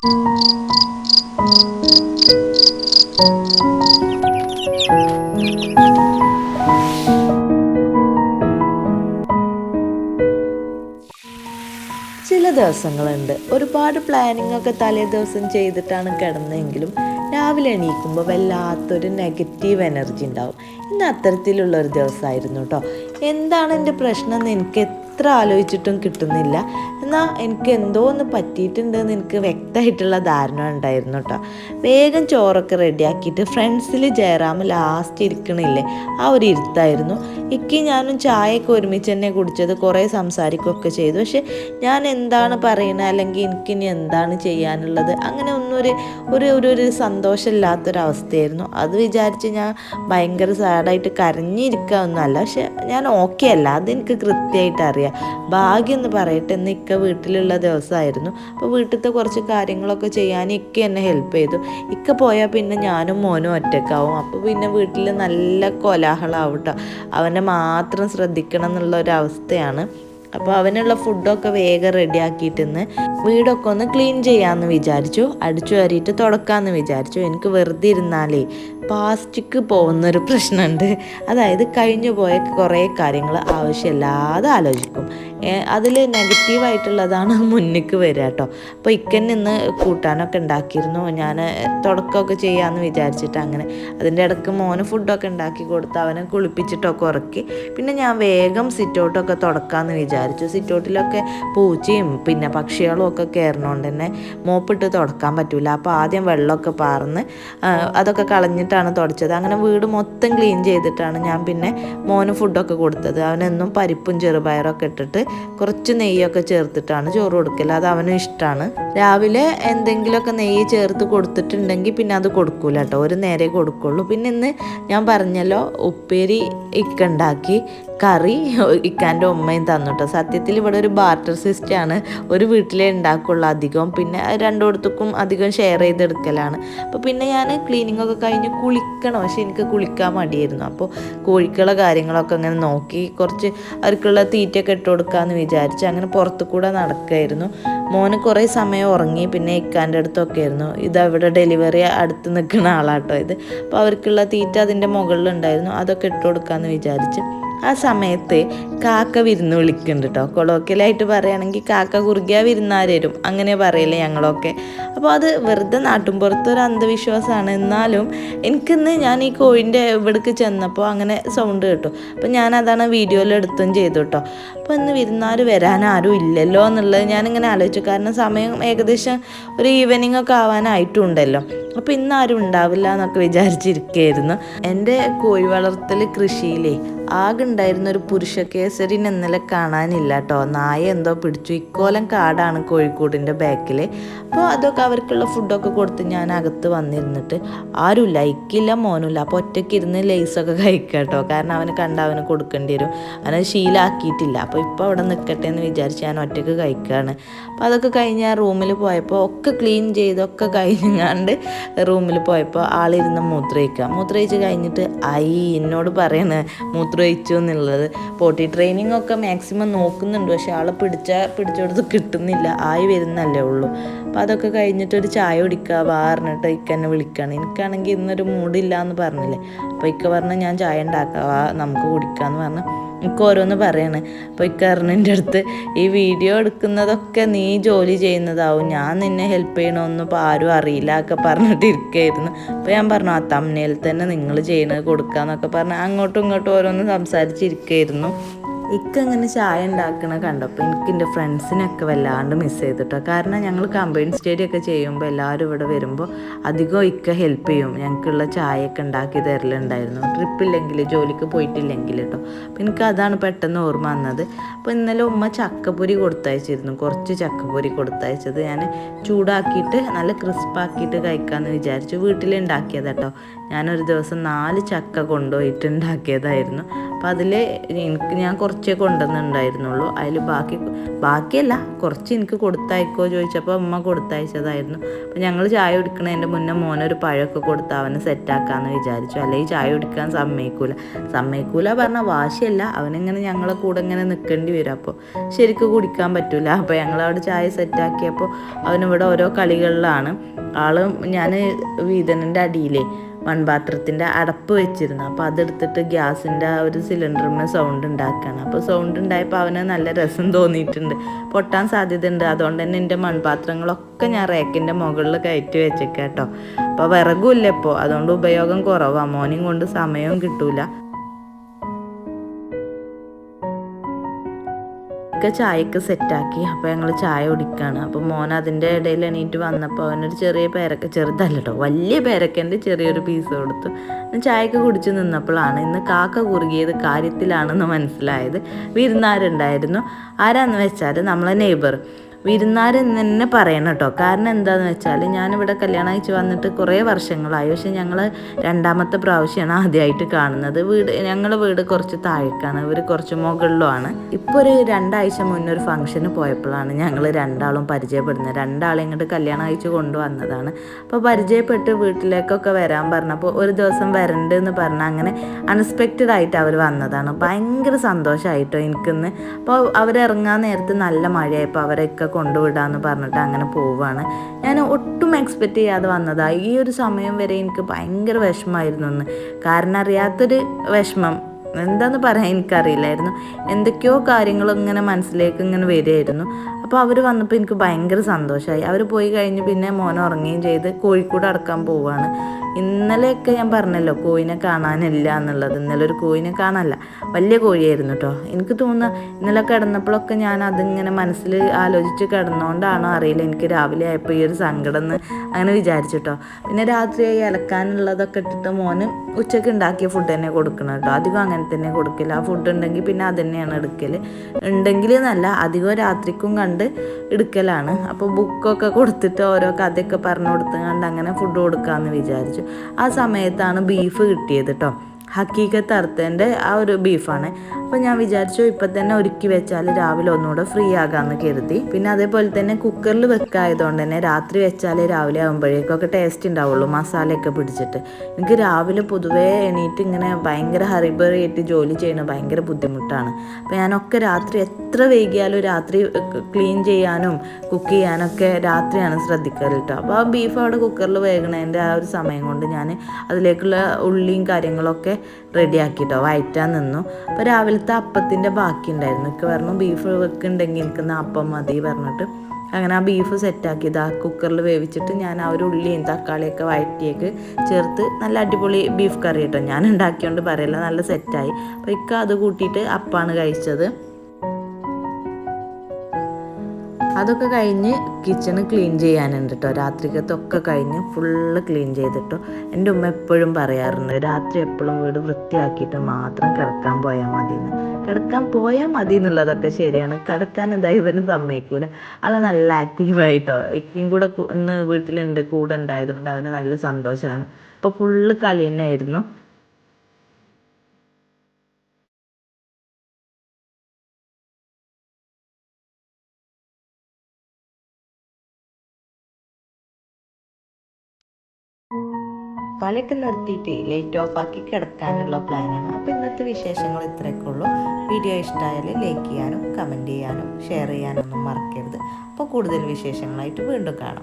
ചില ദിവസങ്ങളുണ്ട്. ഒരുപാട് പ്ലാനിങ് ഒക്കെ തലേ ദിവസം ചെയ്തിട്ടാണ് കിടന്നതെങ്കിലും രാവിലെ എണീക്കുമ്പോൾ വല്ലാത്തൊരു നെഗറ്റീവ് എനർജി ഉണ്ടാവും. ഇന്ന് അത്തരത്തിലുള്ള ഒരു ദിവസമായിരുന്നു കേട്ടോ എന്താണ് എന്റെ പ്രശ്നം എന്ന് എനിക്ക് എത്ര ആലോചിച്ചിട്ടും കിട്ടുന്നില്ല. എന്നാൽ എനിക്ക് എന്തോ ഒന്ന് പറ്റിയിട്ടുണ്ടെന്ന് എനിക്ക് വ്യക്തമായിട്ടുള്ള ധാരണ ഉണ്ടായിരുന്നു കേട്ടോ. വേഗം ചോറൊക്കെ റെഡിയാക്കിയിട്ട് ഫ്രണ്ട്സിൽ ജയറാം ലാസ്റ്റ് ഇരിക്കണില്ലേ ആ ഒരു ഇരുത്തായിരുന്നു. ഇക്കി ഞാനും ചായയൊക്കെ ഒരുമിച്ച് തന്നെ കുടിച്ചത് കുറേ സംസാരിക്കുകയൊക്കെ ചെയ്തു. പക്ഷെ ഞാൻ എന്താണ് പറയുന്നത്? അല്ലെങ്കിൽ എനിക്കിനി എന്താണ് ചെയ്യാനുള്ളത്? അങ്ങനെ ഒന്നൊരു ഒരു ഒരു ഒരു സന്തോഷമില്ലാത്തൊരവസ്ഥയായിരുന്നു. അത് വിചാരിച്ച് ഞാൻ ഭയങ്കര സാഡായിട്ട് കരഞ്ഞിരിക്കുക കരഞ്ഞിരിക്കാവുന്നല്ല പക്ഷെ ഞാൻ ഓക്കെ അല്ല അതെനിക്ക് കൃത്യമായിട്ട് അറിയാം. ഭാഗ്യം എന്ന് പറയട്ടെ എന്ന് ഇക്ക വീട്ടിലുള്ള ദിവസമായിരുന്നു. അപ്പോൾ വീട്ടിലത്തെ കുറച്ച് കാര്യങ്ങളൊക്കെ ചെയ്യാൻ ഇക്ക എന്നെ ഹെൽപ്പ് ചെയ്തു. ഇക്ക പോയാൽ പിന്നെ ഞാനും മോനും ഒറ്റക്കാവും അപ്പോൾ പിന്നെ വീട്ടിൽ നല്ല കോലാഹലമാവും കേട്ടോ അവനെ മാത്രം ശ്രദ്ധിക്കണം എന്നുള്ള ഒരു അവസ്ഥയാണ്. അപ്പോൾ അവനുള്ള ഫുഡൊക്കെ വേഗം റെഡിയാക്കിയിട്ടിന്ന് വീടൊക്കെ ഒന്ന് ക്ലീൻ ചെയ്യാമെന്ന് വിചാരിച്ചു. അടിച്ചു കയറിയിട്ട് തുടക്കാമെന്ന് വിചാരിച്ചു. എനിക്ക് വെറുതെ ഇരുന്നാലേ പാസ്റ്റിക്ക് പോകുന്നൊരു പ്രശ്നമുണ്ട് അതായത് കഴിഞ്ഞു പോയ കുറേ കാര്യങ്ങൾ ആവശ്യമില്ലാതെ ആലോചിക്കും. അതിൽ നെഗറ്റീവായിട്ടുള്ളതാണ് മുന്നിക്ക് വരിക കേട്ടോ അപ്പോൾ ഇക്കൻ നിന്ന് കൂട്ടാനൊക്കെ ഉണ്ടാക്കിയിരുന്നു. ഞാൻ തുടക്കമൊക്കെ ചെയ്യാമെന്ന് വിചാരിച്ചിട്ട് അങ്ങനെ. അതിന്റെ ഇടയ്ക്ക് മോന് ഫുഡൊക്കെ ഉണ്ടാക്കി കൊടുത്ത് അവനെ കുളിപ്പിച്ചിട്ടൊക്കെ ഉറക്കി പിന്നെ ഞാൻ വേഗം സിറ്റൗട്ടൊക്കെ തുടക്കാമെന്ന് വിചാരിച്ചു. സിറ്റൗട്ടിലൊക്കെ പൂച്ചയും പിന്നെ പക്ഷികളും ഒക്കെ കയറണോണ്ട് തന്നെ മോപ്പിട്ട് തുടക്കാൻ പറ്റില്ല അപ്പോൾ ആദ്യം വെള്ളമൊക്കെ പാർന്ന് അതൊക്കെ കളഞ്ഞിട്ടാണ് തുടച്ചത്. അങ്ങനെ വീട് മൊത്തം ക്ലീൻ ചെയ്തിട്ടാണ് ഞാൻ പിന്നെ മോന് ഫുഡൊക്കെ കൊടുത്തത്. അവനെന്നും പരിപ്പും ചെറുപയറൊക്കെ ഇട്ടിട്ട് കുറച്ച് നെയ്യൊക്കെ ചേർത്തിട്ടാണ് ചോറ് കൊടുക്കൽ അത് അവനും ഇഷ്ടമാണ് രാവിലെ എന്തെങ്കിലുമൊക്കെ നെയ്യ് ചേർത്ത് കൊടുത്തിട്ടുണ്ടെങ്കിൽ പിന്നെ അത് കൊടുക്കൂല കേട്ടോ. ഒരു നേരെ കൊടുക്കുള്ളൂ. പിന്നെ ഇന്ന് ഞാൻ പറഞ്ഞല്ലോ ഉപ്പേരി ഇക്ക ഉണ്ടാക്കി. കറി ഇക്കാന്റെ ഉമ്മയും തന്നു കേട്ടോ സത്യത്തിൽ ഇവിടെ ഒരു ബാർട്ടർ സിസ്റ്റാണ് ഒരു വീട്ടിലേ ഉണ്ടാക്കുള്ളൂ അധികം പിന്നെ രണ്ടിടത്തേക്കും അധികം ഷെയർ ചെയ്തെടുക്കലാണ്. അപ്പോൾ പിന്നെ ഞാൻ ക്ലീനിങ് ഒക്കെ കഴിഞ്ഞ് കുളിക്കണം. പക്ഷെ എനിക്ക് കുളിക്കാൻ മടിയായിരുന്നു. അപ്പോൾ കോഴിക്കുള്ള കാര്യങ്ങളൊക്കെ അങ്ങനെ നോക്കി കുറച്ച് അവർക്കുള്ള തീറ്റയൊക്കെ ഇട്ട് കൊടുക്കാമെന്ന് വിചാരിച്ച് അങ്ങനെ പുറത്തു കൂടെ നടക്കുമായിരുന്നു മോന് കുറേ സമയം ഉറങ്ങി. പിന്നെ ഇക്കാന്റെ അടുത്തൊക്കെ ആയിരുന്നു. ഇത് അവിടെ ഡെലിവറി അടുത്ത് നിൽക്കുന്ന ആളാട്ടോ ഇത്. അപ്പോൾ അവർക്കുള്ള തീറ്റ അതിന്റെ മുകളിലുണ്ടായിരുന്നു അതൊക്കെ ഇട്ട് കൊടുക്കാമെന്ന് വിചാരിച്ച് ആ സമയത്ത് കാക്ക വിരുന്ന് വിളിക്കുന്നുണ്ട് കേട്ടോ കൊളോക്കലായിട്ട് പറയുകയാണെങ്കിൽ കാക്ക കുറുകിയ വിരുന്നാര് വരും അങ്ങനെ പറയില്ലേ ഞങ്ങളൊക്കെ. അപ്പോൾ അത് വെറുതെ നാട്ടും പുറത്തൊരു അന്ധവിശ്വാസമാണ്. എന്നാലും എനിക്കിന്ന് ഞാൻ ഈ കോഴിന്റെ ഇവിടേക്ക് ചെന്നപ്പോൾ അങ്ങനെ സൗണ്ട് കേട്ടു. അപ്പോൾ ഞാൻ അതാണ് വീഡിയോയിൽ എടുത്തും ചെയ്തു കേട്ടോ അപ്പോൾ ഇന്ന് വിരുന്നാർ വരാൻ ആരും ഇല്ലല്ലോ എന്നുള്ളത് ഞാനിങ്ങനെ ആലോചിച്ചു. കാരണം സമയം ഏകദേശം ഒരു ഈവനിങ് ഒക്കെ ആവാനായിട്ടുണ്ടല്ലോ. അപ്പോൾ ഇന്ന് ആരും ഉണ്ടാവില്ല എന്നൊക്കെ വിചാരിച്ചിരിക്കുകയായിരുന്നു എന്റെ കോഴി വളർത്തൽ കൃഷിയിലേ ആകെ ഉണ്ടായിരുന്ന ഒരു പുരുഷ കേസരിനെ ഇന്നലെ കാണാനില്ല കേട്ടോ നായ എന്തോ പിടിച്ചു. ഇക്കോലം കാടാണ് കോഴിക്കോടിന്റെ ബാക്കിൽ അപ്പോൾ അതൊക്കെ അവർക്കുള്ള ഫുഡൊക്കെ കൊടുത്ത് ഞാൻ അകത്ത് വന്നിരുന്നിട്ട് ആരും ലൈക്കില്ല മോനുമില്ല അപ്പോൾ ഒറ്റയ്ക്ക് ഇരുന്ന് ലേസൊക്കെ കഴിക്കുക കേട്ടോ കാരണം അവന് കണ്ട അവന് കൊടുക്കേണ്ടി വരും. അവനെ ശീലാക്കിയിട്ടില്ല. അപ്പോൾ ഇപ്പോൾ അവിടെ നിൽക്കട്ടെ എന്ന് വിചാരിച്ച് ഞാൻ ഒറ്റയ്ക്ക് കഴിക്കുകയാണ് അപ്പോൾ അതൊക്കെ കഴിഞ്ഞ് ഞാൻ റൂമിൽ പോയപ്പോൾ ഒക്കെ ക്ലീൻ ചെയ്തൊക്കെ കഴിഞ്ഞാണ്ട് റൂമിൽ പോയപ്പോൾ ആളിരുന്ന് മൂത്രയിക്കുക. മൂത്രയിച്ച് കഴിഞ്ഞിട്ട് ഐ എന്നോട് പറയണ. മൂത്രമൊഴിച്ചു എന്നുള്ളത്. പോട്ടി ട്രെയിനിങ് ഒക്കെ മാക്സിമം നോക്കുന്നുണ്ട്. പക്ഷെ ആളെ പിടിച്ച പിടിച്ചെടുത്ത് കിട്ടുന്നില്ല. ആയി വരുന്നല്ലേ ഉള്ളൂ. അപ്പം അതൊക്കെ കഴിഞ്ഞിട്ട് ഒരു ചായ കുടിക്കുക വാ പറഞ്ഞിട്ട് ഇക്ക എന്നെ വിളിക്കുകയാണ് എനിക്കാണെങ്കിൽ ഇന്നൊരു മൂഡില്ല എന്ന് പറഞ്ഞില്ലേ? അപ്പോൾ ഇക്ക പറഞ്ഞ് ഞാൻ ചായ ഉണ്ടാക്കാം. വാ നമുക്ക് കുടിക്കാമെന്ന് പറഞ്ഞ്. എനിക്ക് ഓരോന്ന് പറയാണ്. അപ്പോൾ ഇക്കറിണിന്റെ അടുത്ത് ഈ വീഡിയോ എടുക്കുന്നതൊക്കെ നീ ജോലി ചെയ്യുന്നതാവും. ഞാൻ നിന്നെ ഹെൽപ്പ് ചെയ്യണമെന്നും ഇപ്പോൾ ആരും അറിയില്ല ഒക്കെ പറഞ്ഞിട്ട് ഇരിക്കുകയായിരുന്നു അപ്പോൾ ഞാൻ പറഞ്ഞു ആ തമ്മനയിൽ തന്നെ നിങ്ങൾ ചെയ്യണത് കൊടുക്കാന്നൊക്കെ പറഞ്ഞ് അങ്ങോട്ടും ഇങ്ങോട്ടും ഓരോന്ന് സംസാരിച്ചിരിക്കുകയായിരുന്നു ഇക്ക ഇങ്ങനെ ചായ ഉണ്ടാക്കണ കണ്ടപ്പോൾ എനിക്ക് എന്റെ ഫ്രണ്ട്സിനൊക്കെ വല്ലാണ്ട് മിസ് ചെയ്തിട്ടോ കാരണം ഞങ്ങൾ കമ്പൈൻ സ്റ്റഡി ഒക്കെ ചെയ്യുമ്പോൾ എല്ലാവരും ഇവിടെ വരുമ്പോൾ അധികം ഇക്ക ഹെൽപ്പ് ചെയ്യും. ഞങ്ങൾക്കുള്ള ചായയൊക്കെ ഉണ്ടാക്കി തരലുണ്ടായിരുന്നു. ട്രിപ്പില്ലെങ്കിൽ ജോലിക്ക് പോയിട്ടില്ലെങ്കിൽ കേട്ടോ അപ്പോൾ എനിക്ക് അതാണ് പെട്ടെന്ന് ഓർമ്മ വന്നത്. അപ്പോൾ ഇന്നലെ ഉമ്മ ചക്കപ്പൊരി കൊടുത്തയച്ചിരുന്നു. കുറച്ച് ചക്കപ്പൊരി കൊടുത്തയച്ചത് ഞാൻ ചൂടാക്കിയിട്ട് നല്ല ക്രിസ്പാക്കിയിട്ട് കഴിക്കാമെന്ന് വിചാരിച്ചു. വീട്ടിലുണ്ടാക്കിയത് കേട്ടോ ഞാനൊരു ദിവസം നാല് ചക്ക കൊണ്ടുപോയിട്ട് ഉണ്ടാക്കിയതായിരുന്നു അപ്പം അതിൽ എനിക്ക് ഞാൻ കുറച്ചേ കൊണ്ടുവന്നിട്ടുണ്ടായിരുന്നുള്ളൂ. അതിൽ ബാക്കി ബാക്കിയല്ല കുറച്ച് എനിക്ക് കൊടുത്തയക്കോ ചോദിച്ചപ്പോൾ അമ്മ കൊടുത്തയച്ചതായിരുന്നു. അപ്പം ഞങ്ങൾ ചായ കുടിക്കണതിന്റെ മുന്നേ മോനൊരു പഴമൊക്കെ കൊടുത്ത് അവനെ സെറ്റാക്കാമെന്ന് വിചാരിച്ചു. അല്ലെങ്കിൽ ചായ കുടിക്കാൻ സമ്മതിക്കൂല. സമ്മതിക്കൂല പറഞ്ഞാൽ വാശിയല്ല. അവനിങ്ങനെ ഞങ്ങളെ കൂടെ ഇങ്ങനെ നിൽക്കേണ്ടി വരും. അപ്പോൾ ശരിക്കും കുടിക്കാൻ പറ്റില്ല അപ്പോൾ ഞങ്ങളവിടെ ചായ സെറ്റാക്കിയപ്പോൾ അവനിവിടെ ഓരോ കളികളിലാണ്. ആൾ ഞാൻ വീതനന്റെ അടിയിലേ മൺപാത്രത്തിന്റെ അടപ്പ് വെച്ചിരുന്നു. അപ്പോൾ അതെടുത്തിട്ട് ഗ്യാസിന്റെ ആ ഒരു സിലിണ്ടറിന് സൗണ്ട് ഉണ്ടാക്കുകയാണ്. അപ്പോൾ സൗണ്ട് ഉണ്ടായപ്പോൾ അവന് നല്ല രസം തോന്നിയിട്ടുണ്ട്. പൊട്ടാൻ സാധ്യതയുണ്ട്. അതുകൊണ്ട് തന്നെ എന്റെ മൺപാത്രങ്ങളൊക്കെ ഞാൻ റേക്കിന്റെ മുകളിൽ കയറ്റി വെച്ചേക്കാം കേട്ടോ. അപ്പോൾ വിറകുമില്ല ഇപ്പോൾ. അതുകൊണ്ട് ഉപയോഗം കുറവാണ്. മോനിങ് കൊണ്ട് സമയവും കിട്ടൂല. ഒക്കെ ചായക്ക് സെറ്റാക്കി അപ്പോൾ ഞങ്ങൾ ചായ കുടിക്കുകയാണ് അപ്പോൾ മോൻ അതിന്റെ ഇടയിൽ എണീറ്റ് വന്നപ്പോൾ അവനൊരു ചെറിയ പേരക്ക ചെറുതല്ല കേട്ടോ വലിയ പേരക്കന്റെ ചെറിയൊരു പീസ് കൊടുത്തു. ചായക്ക് കുടിച്ച് നിന്നപ്പോഴാണ് ഇന്ന് കാക്ക കുറുകിയത് കാര്യത്തിലാണെന്ന് മനസ്സിലായത്. വിരുന്നാരുണ്ടായിരുന്നു. ആരാന്ന് വെച്ചാൽ നമ്മളെ നെയ്ബർ വിരുന്നാരെന്ന് തന്നെ പറയണം കേട്ടോ. കാരണം എന്താണെന്ന് വെച്ചാൽ ഞാനിവിടെ കല്യാണം അയച്ച് വന്നിട്ട് കുറേ വർഷങ്ങളായി. പക്ഷെ ഞങ്ങൾ രണ്ടാമത്തെ പ്രാവശ്യമാണ് ആദ്യമായിട്ട് കാണുന്നത്. വീട് ഞങ്ങളുടെ വീട് കുറച്ച് താഴേക്കാണ്. ഇവർ കുറച്ച് മുകളിലുമാണ്. ഇപ്പോൾ ഒരു രണ്ടാഴ്ച മുന്നേ ഒരു ഫംഗ്ഷന് പോയപ്പോഴാണ് ഞങ്ങൾ രണ്ടാളും പരിചയപ്പെടുന്നത്. രണ്ടാളെ ഇങ്ങോട്ട് കല്യാണം അയച്ച് കൊണ്ടുവന്നതാണ്. അപ്പോൾ പരിചയപ്പെട്ട് വീട്ടിലേക്കൊക്കെ വരാൻ പറഞ്ഞപ്പോൾ ഒരു ദിവസം വരണ്ട് എന്ന് പറഞ്ഞാൽ അങ്ങനെ അൺഎക്സ്പെക്റ്റഡ് ആയിട്ട് അവർ വന്നതാണ്. ഭയങ്കര സന്തോഷമായിട്ടോ എനിക്കിന്ന്. അപ്പോൾ അവരിറങ്ങാൻ നേരത്ത് നല്ല മഴയായപ്പോൾ അവരൊക്കെ കൊണ്ടുവിടാന്ന് പറഞ്ഞിട്ട് അങ്ങനെ പോവാണ്. ഞാൻ ഒട്ടും എക്സ്പെക്റ്റ് ചെയ്യാതെ വന്നതാണ് ഈ ഒരു സമയം വരെ എനിക്ക് ഭയങ്കര വിഷമമായിരുന്നു എന്ന് കാരണം അറിയാത്തൊരു വിഷമം. എന്താന്ന് പറയാൻ എനിക്കറിയില്ലായിരുന്നു. എന്തൊക്കെയോ കാര്യങ്ങൾ ഇങ്ങനെ മനസ്സിലേക്ക് ഇങ്ങനെ വരികയായിരുന്നു. അപ്പോൾ അവർ വന്നപ്പോൾ എനിക്ക് ഭയങ്കര സന്തോഷമായി അവർ പോയി കഴിഞ്ഞ് പിന്നെ മോൻ ഉറങ്ങുകയും ചെയ്ത് കോഴിക്കോട് അടക്കാൻ പോവുകയാണ് ഇന്നലെയൊക്കെ ഞാൻ പറഞ്ഞല്ലോ കോഴിനെ കാണാനില്ല എന്നുള്ളത്. ഇന്നലെ ഒരു കോഴിനെ കാണാനല്ല. വലിയ കോഴിയായിരുന്നു കേട്ടോ എനിക്ക് തോന്നുന്നു ഇന്നലെ കിടന്നപ്പോഴൊക്കെ ഞാൻ അതിങ്ങനെ മനസ്സിൽ ആലോചിച്ച് കിടന്നുകൊണ്ടാണോ അറിയില്ല. എനിക്ക് രാവിലെ ആയപ്പോൾ ഈ ഒരു സങ്കടം എന്ന് അങ്ങനെ വിചാരിച്ചു കേട്ടോ പിന്നെ രാത്രിയായി ഇലക്കാനുള്ളതൊക്കെ ഇട്ടിട്ട് മോന് ഉച്ചയ്ക്ക് ഉണ്ടാക്കിയ ഫുഡ് തന്നെ കൊടുക്കണം കേട്ടോ അധികം അങ്ങനെ തന്നെ കൊടുക്കില്ല. ആ ഫുഡ് ഉണ്ടെങ്കിൽ പിന്നെ അത് തന്നെയാണ് എടുക്കൽ ഉണ്ടെങ്കിൽ എന്നല്ല അധികം രാത്രിക്കും കണ്ട് എടുക്കലാണ്. അപ്പോൾ ബുക്കൊക്കെ കൊടുത്തിട്ട് ഓരോ കഥയൊക്കെ പറഞ്ഞു കൊടുത്തുകൊണ്ട് അങ്ങനെ ഫുഡ് കൊടുക്കാമെന്ന് വിചാരിച്ചു. ആ സമയത്താണ് ബീഫ് കിട്ടിയത് കേട്ടോ ഹക്കീക്കത്ത് അർത്തേന്റെ ആ ഒരു ബീഫാണ്. അപ്പോൾ ഞാൻ വിചാരിച്ചു ഇപ്പം തന്നെ ഒരുക്കി വെച്ചാൽ രാവിലെ ഒന്നുകൂടെ ഫ്രീ ആകാമെന്ന് കരുതി. പിന്നെ അതേപോലെ തന്നെ കുക്കറിൽ വെക്കായതുകൊണ്ട് തന്നെ രാത്രി വെച്ചാൽ രാവിലെ ആകുമ്പോഴേക്കൊക്കെ ടേസ്റ്റ് ഉണ്ടാവുള്ളൂ മസാലയൊക്കെ പിടിച്ചിട്ട്. എനിക്ക് രാവിലെ പൊതുവേ എണീറ്റ് ഇങ്ങനെ ഭയങ്കര ഹറിബറി ആയിട്ട് ജോലി ചെയ്യണത് ഭയങ്കര ബുദ്ധിമുട്ടാണ്. അപ്പോൾ ഞാനൊക്കെ രാത്രി എത്ര വൈകിയാലും രാത്രി ക്ലീൻ ചെയ്യാനും കുക്ക് ചെയ്യാനൊക്കെ രാത്രിയാണ് ശ്രദ്ധിക്കാറ് കേട്ടോ. അപ്പോൾ ആ ബീഫ് അവിടെ കുക്കറിൽ വേകണതിന്റെ ആ ഒരു സമയം കൊണ്ട് ഞാൻ അതിലേക്കുള്ള ഉള്ളിയും കാര്യങ്ങളൊക്കെ റെഡിയാക്കിട്ടോ. വയറ്റാൻ നിന്നു. അപ്പോൾ രാവിലത്തെ അപ്പത്തിന്റെ ബാക്കി ഉണ്ടായിരുന്നു. എനിക്ക് പറഞ്ഞു ബീഫ് വെക്കുന്നുണ്ടെങ്കിൽ എനിക്ക് അപ്പം മതി പറഞ്ഞിട്ട് അങ്ങനെ ആ ബീഫ് സെറ്റാക്കി ഇതാ കുക്കറിൽ വേവിച്ചിട്ട് ഞാൻ ആ ഒരു ഉള്ളിയും തക്കാളിയൊക്കെ വഴറ്റിയേക്ക് ചേർത്ത് നല്ല അടിപൊളി ബീഫ് കറി കേട്ടോ ഞാൻ ഉണ്ടാക്കിയോണ്ട് പറയില്ല നല്ല സെറ്റായി അപ്പോൾ ഇക്ക അത് കൂട്ടിയിട്ട് അപ്പാണ് കഴിച്ചത്. അതൊക്കെ കഴിഞ്ഞ് കിച്ചണ് ക്ലീൻ ചെയ്യാനുണ്ട് കേട്ടോ രാത്രിക്കത്തൊക്കെ കഴിഞ്ഞ് ഫുള്ള് ക്ലീൻ ചെയ്തിട്ടോ. എന്റെ ഉമ്മ എപ്പോഴും പറയാറുണ്ട് രാത്രി എപ്പോഴും വീട് വൃത്തിയാക്കിയിട്ട് മാത്രം കിടക്കാൻ പോയാൽ മതി എന്ന് കിടക്കാൻ പോയാൽ മതി എന്നുള്ളതൊക്കെ ശരിയാണ്. കിടക്കാൻ എന്താ ഇവന് സമ്മതിക്കൂല. അത് നല്ല ആക്റ്റീവായിട്ടോ ഇക്കും കൂടെ ഇന്ന് വീട്ടിലുണ്ട് കൂടെ ഉണ്ടായതുകൊണ്ട് അവന് നല്ല സന്തോഷമാണ്. അപ്പോൾ ഫുള്ള് കളി തന്നെയായിരുന്നു. കളിയൊക്കെ നിർത്തിയിട്ട് ലൈറ്റ് ഓഫ് ആക്കി കിടക്കാനുള്ള പ്ലാനാണ് അപ്പോൾ ഇന്നത്തെ വിശേഷങ്ങൾ ഇത്രയൊക്കെ ഉള്ളൂ. വീഡിയോ ഇഷ്ടമായാൽ ലൈക്ക് ചെയ്യാനും കമന്റ് ചെയ്യാനും ഷെയർ ചെയ്യാനൊന്നും മറക്കരുത്. അപ്പോൾ കൂടുതൽ വിശേഷങ്ങളായിട്ട് വീണ്ടും കാണാം.